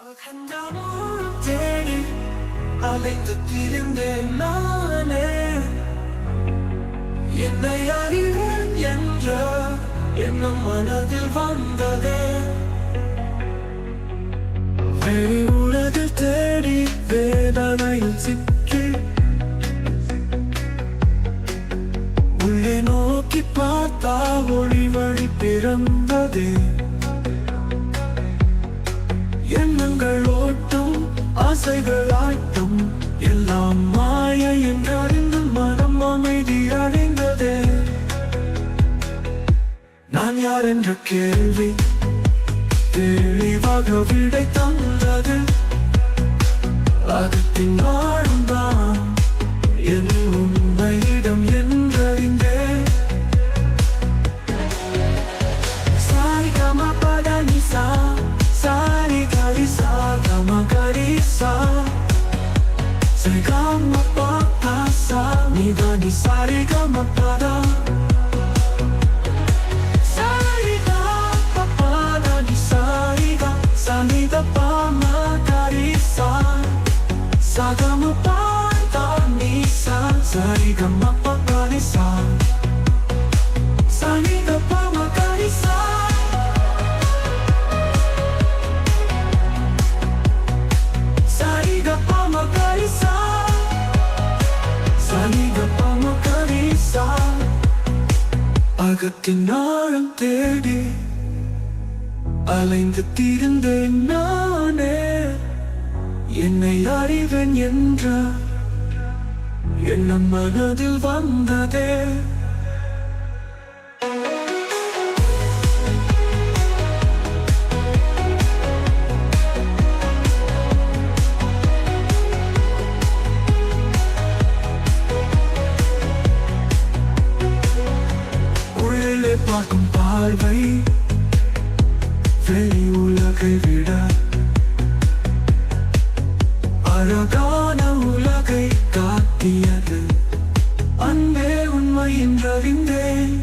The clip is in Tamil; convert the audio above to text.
அகண்டமும் தேடி அலைந்து திரிந்தேன் நானே என்னை அறிவேன் என்ற எண்ணம் மனதில் வந்ததே ஆசைகள் ஆட்டம் எல்லாம் மாய என்று அறிந்து மனம் அமைதி அடைந்ததே. நான் யார் என்ற கேள்வி தெளிவாக விடை தந்தது. அது ஆழ்ந்தான் ಸಂಗಮಪಾಸ ನಿಧಾನಿ ಸಾರಿ ಗಮಪದ ಸಾರಿಗ ಪಪದ ನಿ ಸಾರಿಗ ಸನಿದ ಪಾಮ ಕರಿ ಸಾ ಸಗಮ ಪಾಂತ ನಿ ಸಾ ಸಾರಿ ಗಮಪ ಕರಿ ಸಾ உலகத்தின் ஆழம் தேடி அலைந்து தீர்ந்தேன் நானே. என்னை அறிவேன் என்ற எண்ணம் மனதில் வந்ததே. பார்க்கும் பார்வை வெளி உலகை விட அழகான உலகை காட்டியது. அன்பே உண்மையின் ரவிந்தேன்